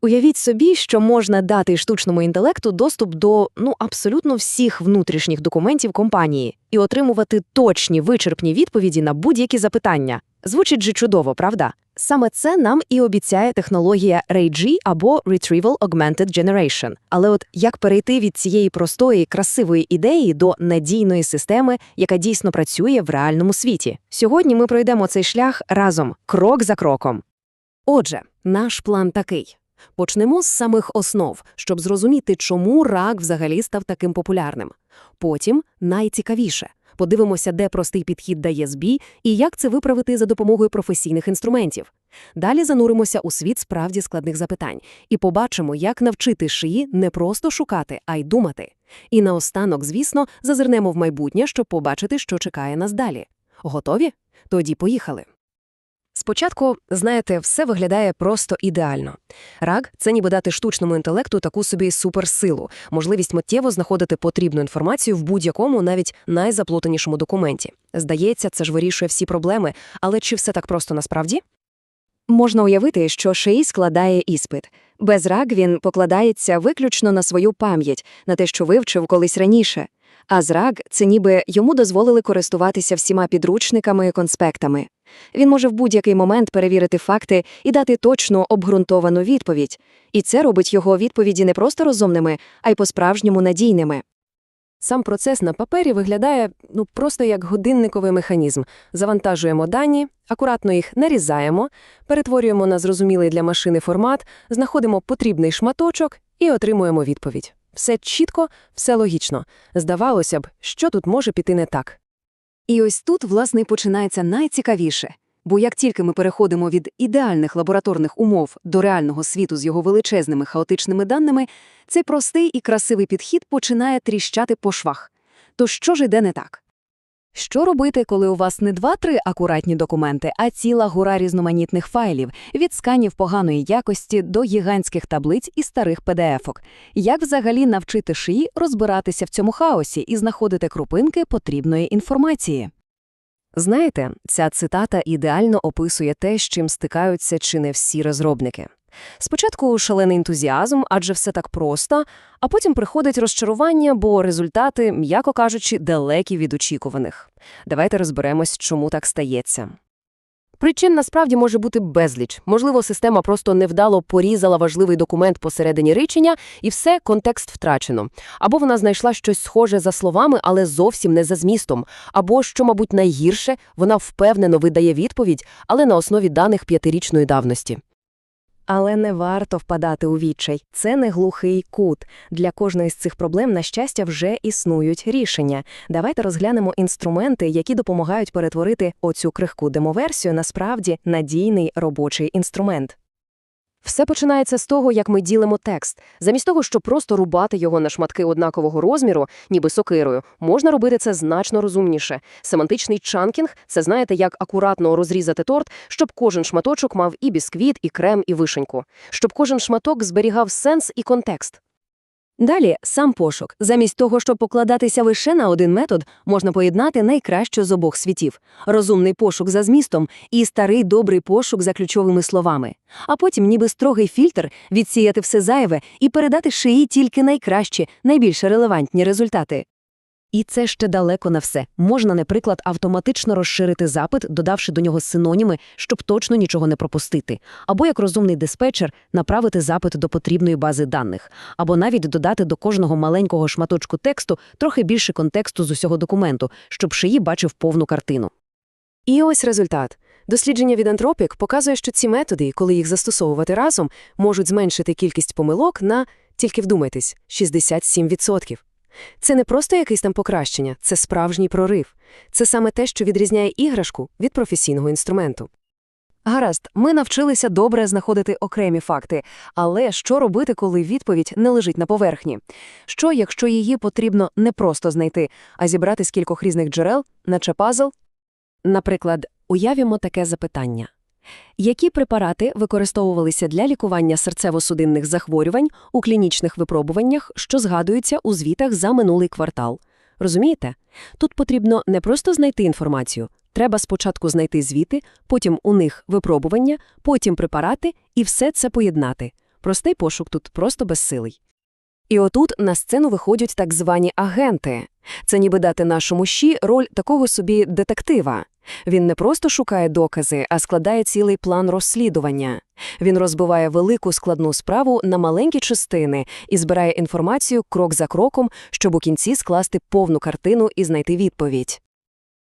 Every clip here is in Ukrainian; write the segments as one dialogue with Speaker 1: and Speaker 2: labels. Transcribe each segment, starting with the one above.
Speaker 1: Уявіть собі, що можна дати штучному інтелекту доступ до ну абсолютно всіх внутрішніх документів компанії і отримувати точні вичерпні відповіді на будь-які запитання. Звучить же чудово, правда? Саме це нам і обіцяє технологія RayG або Retrieval Augmented Generation. Але от як перейти від цієї простої, красивої ідеї до надійної системи, яка дійсно працює в реальному світі? Сьогодні ми пройдемо цей шлях разом, крок за кроком. Отже, наш план такий. Почнемо з самих основ, щоб зрозуміти, чому рак взагалі став таким популярним. Потім найцікавіше. Подивимося, де простий підхід дає збій і як це виправити за допомогою професійних інструментів. Далі зануримося у світ справді складних запитань і побачимо, як навчити шиї не просто шукати, а й думати. І наостанок, звісно, зазирнемо в майбутнє, щоб побачити, що чекає нас далі. Готові? Тоді поїхали. Спочатку, знаєте, все виглядає просто ідеально. Рак – це ніби дати штучному інтелекту таку собі суперсилу, можливість миттєво знаходити потрібну інформацію в будь-якому, навіть найзаплутанішому документі. Здається, це ж вирішує всі проблеми, але чи все так просто насправді? Можна уявити, що шиї складає іспит. Без рак він покладається виключно на свою пам'ять, на те, що вивчив колись раніше. А зрак – це ніби йому дозволили користуватися всіма підручниками і конспектами. Він може в будь-який момент перевірити факти і дати точну обґрунтовану відповідь. І це робить його відповіді не просто розумними, а й по-справжньому надійними. Сам процес на папері виглядає ну просто як годинниковий механізм. Завантажуємо дані, акуратно їх нарізаємо, перетворюємо на зрозумілий для машини формат, знаходимо потрібний шматочок і отримуємо відповідь. Все чітко, все логічно. Здавалося б, що тут може піти не так. І ось тут, власне, починається найцікавіше. Бо як тільки ми переходимо від ідеальних лабораторних умов до реального світу з його величезними хаотичними даними, цей простий і красивий підхід починає тріщати по швах. То що ж іде не так? Що робити, коли у вас не два-три акуратні документи, а ціла гора різноманітних файлів, від сканів поганої якості до гігантських таблиць і старих PDF-ок? Як взагалі навчити шиї розбиратися в цьому хаосі і знаходити крупинки потрібної інформації? Знаєте, ця цитата ідеально описує те, з чим стикаються чи не всі розробники. Спочатку шалений ентузіазм, адже все так просто, а потім приходить розчарування, бо результати, м'яко кажучи, далекі від очікуваних. Давайте розберемось, чому так стається. Причин насправді може бути безліч. Можливо, система просто невдало порізала важливий документ посередині речення, і все, контекст втрачено. Або вона знайшла щось схоже за словами, але зовсім не за змістом. Або, що, мабуть, найгірше, вона впевнено видає відповідь, але на основі даних п'ятирічної давності. Але не варто впадати у відчай. Це не глухий кут. Для кожної з цих проблем, на щастя, вже існують рішення. Давайте розглянемо інструменти, які допомагають перетворити оцю крихку демоверсію насправді надійний робочий інструмент. Все починається з того, як ми ділимо текст. Замість того, щоб просто рубати його на шматки однакового розміру, ніби сокирою, можна робити це значно розумніше. Семантичний чанкінг – це знаєте, як акуратно розрізати торт, щоб кожен шматочок мав і бісквіт, і крем, і вишеньку. Щоб кожен шматок зберігав сенс і контекст. Далі сам пошук. Замість того, щоб покладатися лише на один метод, можна поєднати найкраще з обох світів: розумний пошук за змістом і старий добрий пошук за ключовими словами. А потім, ніби строгий фільтр, відсіяти все зайве і передати шиї тільки найкращі, найбільш релевантні результати. І це ще далеко не все. Можна, наприклад, автоматично розширити запит, додавши до нього синоніми, щоб точно нічого не пропустити, або як розумний диспетчер направити запит до потрібної бази даних, або навіть додати до кожного маленького шматочку тексту трохи більше контексту з усього документу, щоб шиї бачив повну картину. І ось результат. Дослідження від Anthropic показує, що ці методи, коли їх застосовувати разом, можуть зменшити кількість помилок на, тільки вдумайтесь, 67%. Це не просто якесь там покращення, це справжній прорив. Це саме те, що відрізняє іграшку від професійного інструменту. Гаразд, ми навчилися добре знаходити окремі факти, але що робити, коли відповідь не лежить на поверхні? Що, якщо її потрібно не просто знайти, а зібрати з кількох різних джерел, наче пазл? Наприклад, уявімо таке запитання. Які препарати використовувалися для лікування серцево-судинних захворювань у клінічних випробуваннях, що згадуються у звітах за минулий квартал? Розумієте? Тут потрібно не просто знайти інформацію. Треба спочатку знайти звіти, потім у них випробування, потім препарати і все це поєднати.
Speaker 2: Простий пошук тут просто безсилий.
Speaker 1: І отут на сцену виходять так звані агенти. Це ніби дати нашому щі роль такого собі детектива. Він не просто шукає докази, а складає цілий план розслідування. Він розбиває велику складну справу на маленькі частини і збирає інформацію крок за кроком, щоб у кінці скласти повну картину і знайти відповідь.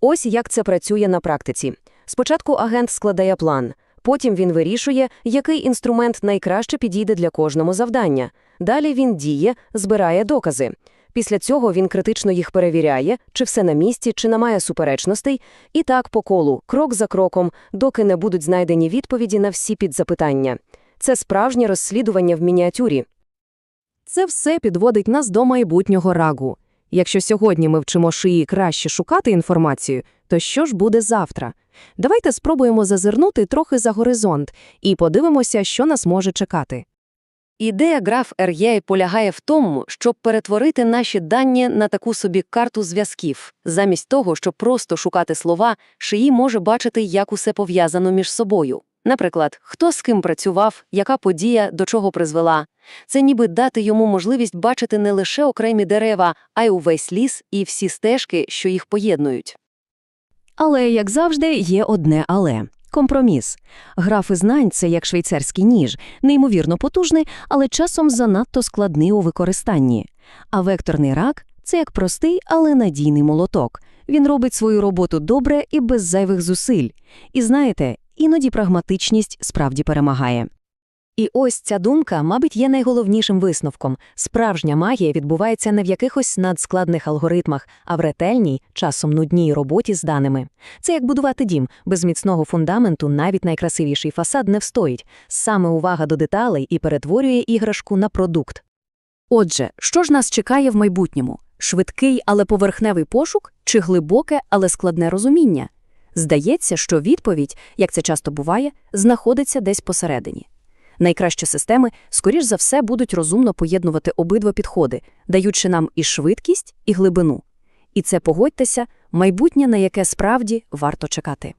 Speaker 1: Ось як це працює на практиці. Спочатку агент складає план, потім він вирішує, який інструмент найкраще підійде для кожного завдання. Далі він діє, збирає докази. Після цього він критично їх перевіряє, чи все на місці, чи немає суперечностей, і так по колу, крок за кроком, доки не будуть знайдені відповіді на всі підзапитання. Це справжнє розслідування в мініатюрі. Це все підводить нас до майбутнього рагу. Якщо сьогодні ми вчимо шиї краще шукати інформацію, то що ж буде завтра? Давайте спробуємо зазирнути трохи за горизонт і подивимося, що нас може чекати. Ідея граф REI полягає в тому, щоб перетворити наші дані на таку собі карту зв'язків. Замість того, щоб просто шукати слова, шиї може бачити, як усе пов'язано між собою. Наприклад, хто з ким працював, яка подія до чого призвела. Це ніби дати йому можливість бачити не лише окремі дерева, а й увесь ліс і всі стежки, що їх поєднують.
Speaker 2: Але, як завжди, є одне але. Компроміс. Графи знань – це як швейцарський ніж, неймовірно потужний, але часом занадто складний у використанні. А векторний рак – це як простий, але надійний молоток. Він робить свою роботу добре і без зайвих зусиль. І знаєте, іноді прагматичність справді перемагає.
Speaker 1: І ось ця думка, мабуть, є найголовнішим висновком. Справжня магія відбувається не в якихось надскладних алгоритмах, а в ретельній, часом нудній роботі з даними. Це як будувати дім. Без міцного фундаменту навіть найкрасивіший фасад не встоїть. Саме увага до деталей і перетворює іграшку на продукт.
Speaker 2: Отже, що ж нас чекає в майбутньому? Швидкий, але поверхневий пошук чи глибоке, але складне розуміння? Здається, що відповідь, як це часто буває, знаходиться десь посередині. Найкращі системи, скоріш за все, будуть розумно поєднувати обидва підходи, даючи нам і швидкість, і глибину. І це, погодьтеся, майбутнє, на яке справді варто чекати.